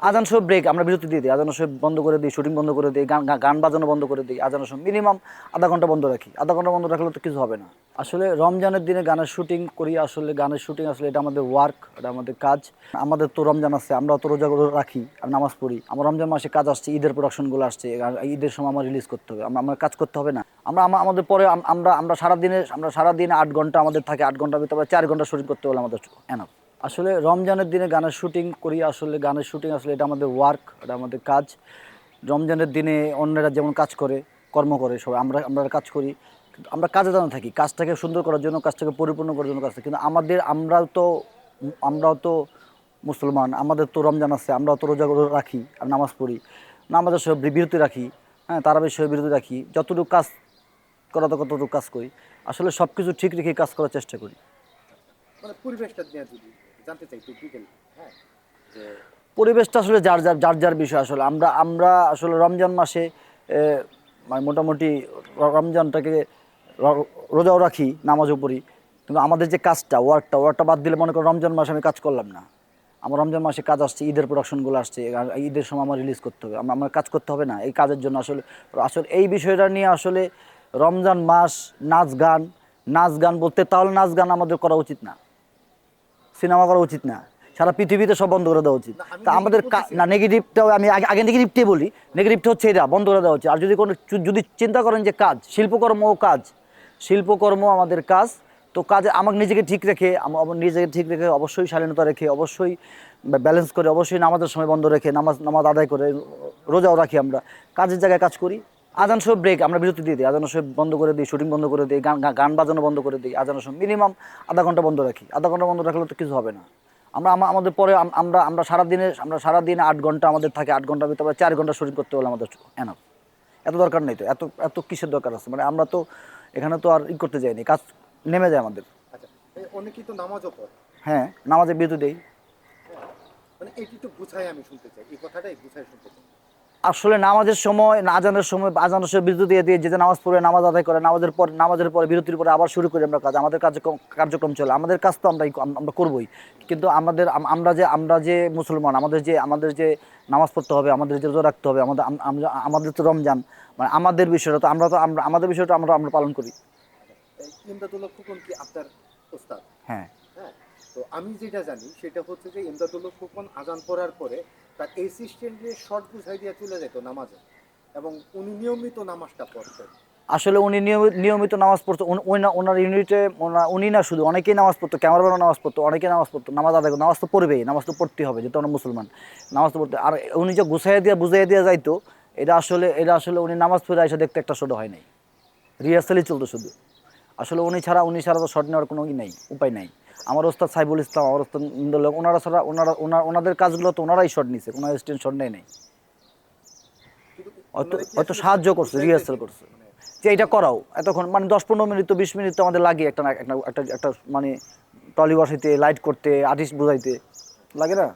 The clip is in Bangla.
আজান সব ব্রেক আমরা বিরতি দিয়ে দিই। আজান সব বন্ধ করে দিই শুটিং বন্ধ করে দিই, গান গান বাজানো বন্ধ করে দিই। আজান সব মিনিমাম আধা ঘণ্টা বন্ধ রাখি। আধা ঘণ্টা বন্ধ রাখলে তো কিছু হবে না। আসলে রমজানের দিনে গানের শুটিং করি, আসলে গানের শুটিং আসলে এটা আমাদের ওয়ার্ক এটা আমাদের কাজ। আমাদের তো রমজান আছে আমরা তো রোজা রাখি আমি নামাজ পড়ি। আমার রমজান মাসে কাজ আসছে, ঈদের প্রোডাকশনগুলো আসছে ঈদের সময় আমার রিলিজ করতে হবে। আমরা আমার কাজ করতে হবে না। আমরা আমাদের পরে আমরা আমরা সারাদিনে আমরা সারাদিনে আট ঘণ্টা আমাদের থাকে, আট ঘণ্টা ভিতরে চার ঘণ্টা শুটিং করতে হলে আমাদের এনাফ আসলে রমজানের দিনে গানের শুটিং করি, আসলে গানের শুটিং আসলে এটা আমাদের ওয়ার্ক এটা আমাদের কাজ। রমজানের দিনে অন্যরা যেমন কাজ করে, কর্ম করে, সবাই আমরা আমরা কাজ করি। আমরা কাজে জানা থাকি, কাজটাকে সুন্দর করার জন্য, কাজটাকে পরিপূর্ণ করার জন্য কাজ করি। কিন্তু আমাদের, আমরাও তো আমরাও তো মুসলমান, আমাদের তো রমজান আছে, আমরাও তো রোজা রাখি, আর নামাজ পড়ি। নামাজের সব বিরতি রাখি হ্যাঁ তারা বিষয়ে বিরতি রাখি, যতটুকু কাজ করা তো কতটুকু কাজ করি। আসলে সব কিছু ঠিক রেখে কাজ করার চেষ্টা করি। মানে পরিবেশটা জানতে চাই ডিটেল হ্যাঁ পরিবেশটা আসলে যার যার যার যার বিষয় আসলে। আমরা আমরা আসলে রমজান মাসে মানে মোটামুটি রমজানটাকে রোজাও রাখি নামাজও পড়ি কিন্তু আমাদের যে কাজটা ওয়ার্কটা ওয়ার্কটা বাদ দিলে মনে করো রমজান মাসে আমি কাজ করলাম না। আমার রমজান মাসে কাজ আসছে, ঈদের প্রোডাকশনগুলো আসছে ঈদের সময় আমার রিলিজ করতে হবে। আমার আমার কাজ করতে হবে না, এই কাজের জন্য আসলে আসলে এই বিষয়টা নিয়ে আসলে রমজান মাস, নাচ গান নাচ গান বলতে তাহলে নাচ গান আমাদের করা উচিত না। সিনেমা করা উচিত না। সারা পৃথিবীতে সব বন্ধ করে দেওয়া উচিত। তা আমাদের না নেগেটিভটাও আমি আগে আগে নেগেটিভটাই বলি। নেগেটিভটা হচ্ছে এটা বন্ধ করে দেওয়া উচিত। আর যদি কোনো যদি চিন্তা করেন যে কাজ শিল্পকর্ম কাজ। শিল্পকর্ম আমাদের কাজ। তো কাজে আমাকে নিজেকে ঠিক রেখে আমার আমার নিজেকে ঠিক রেখে অবশ্যই স্বাধীনতা রেখে অবশ্যই ব্যালেন্স করে অবশ্যই নামাজের সময় বন্ধ রেখে নামাজ নামাজ আদায় করে রোজাও রাখি আমরা। কাজের জায়গায় কাজ করি। আজান সব ব্রেক আমরা বিরতি দিয়ে দিই। আজান সব বন্ধ করে দিই শুটিং বন্ধ করে দিই গান গান বাজানো বন্ধ করে দিই আজান সব মিনিমাম আধা ঘণ্টা বন্ধ রাখি। আধা ঘণ্টা বন্ধ রাখলে তো কিছু হবে না। আমরা আমাদের পরে আম- আমরা আমরা সারাদিনে আমরা সারাদিনে আট ঘণ্টা আমাদের থাকে আট ঘণ্টার ভিতরে চার ঘণ্টা শুটিং করতে হলে আমাদের এনাফ এত দরকার নেই তো এত এত কিসের দরকার আছে? মানে আমরা তো এখানে তো আর ই করতে যাইনি কাজ নেমে যায় আমাদের। আচ্ছা অনেকেই তো নামাজও পড়ে। হ্যাঁ নামাজে বিরতি দেই। মানে এটি একটু বুঝাই আমি শুনতে চাই এই কথাটাই বুঝাই শুনতে চাই। আসলে নামাজের সময় না আজানের সময় আজানের সময় বিরতি দিয়ে দিয়ে যেতে নামাজ পড়ে নামাজ আদায় করে নামাজের পর নামাজের পরে বিরতির পরে আবার শুরু করি আমরা কাজ। আমাদের কার্যক্রম কার্যক্রম চলে। আমাদের কাজ তো আমরাই আম- আমরা করবই। কিন্তু আমাদের আমরা যে আমরা যে মুসলমান আমাদের যে আমাদের যে নামাজ পড়তে হবে আমাদের যে রোজা রাখতে হবে আমাদের আমাদের তো রমজান মানে আমাদের বিষয়টা তো আমরা তো আমরা আমাদের বিষয়টা আমরা আমরা পালন করি। কি আপনার হ্যাঁ। হ্যাঁ। তো আমি যেটা জানি সেটা হচ্ছে যে ইমদাদুল্লাহ ফুকন আজান পড়ার পরে তার অ্যাসিস্ট্যান্টকে শর্ট বুঝাই দিয়ে চলে যেত নামাজে এবং উনি নিয়মিত নামাজটা পড়তেন। আসলে উনি নিয়মিত নামাজ পড়তো ওনার ইউনিটে উনি না শুধু, অনেকেই নামাজ পড়তো, ক্যামেরাম্যানও নামাজ পড়তো, অনেকেই নামাজ পড়তো, নামাজ আদায় করতো, নামাজ তো পড়বেই, নামাজ তো পড়তে হবে, যেহেতু আমরা মুসলমান, নামাজ তো পড়তে আর উনি যে গুছাইয়া দিয়ে, বুঝাইয়া দিয়ে যাইতো, এটা আসলে এটা আসলে উনি নামাজ পড়ে এসে দেখতে একটা শোটো হয় নাই। রিহার্সালই চলতো শুধু। আসলে উনি ছাড়া উনি ছাড়া তো শট নেওয়ার কোনো নেই, উপায় নাই। আমার ওস্তাদ সাইবুল ইসলাম, আমার ওস্তাদ ইন্দুল্লাহ ওনারা ছাড়া ওনারা, ওনার, ওনাদের কাজগুলো তো ওনারাই শট নিছে, কোনো স্টুডেন্ট শট নেয় নাই। হয়তো সাহায্য করছে রিহার্সাল করছে। যে এটা করাও, এতক্ষণ মানে দশ পনেরো মিনিট তো বিশ মিনিট তো আমাদের লাগে একটা একটা একটা মানে টলি লাইট করতে আর্টিস্ট বোঝাইতে। লাগে না?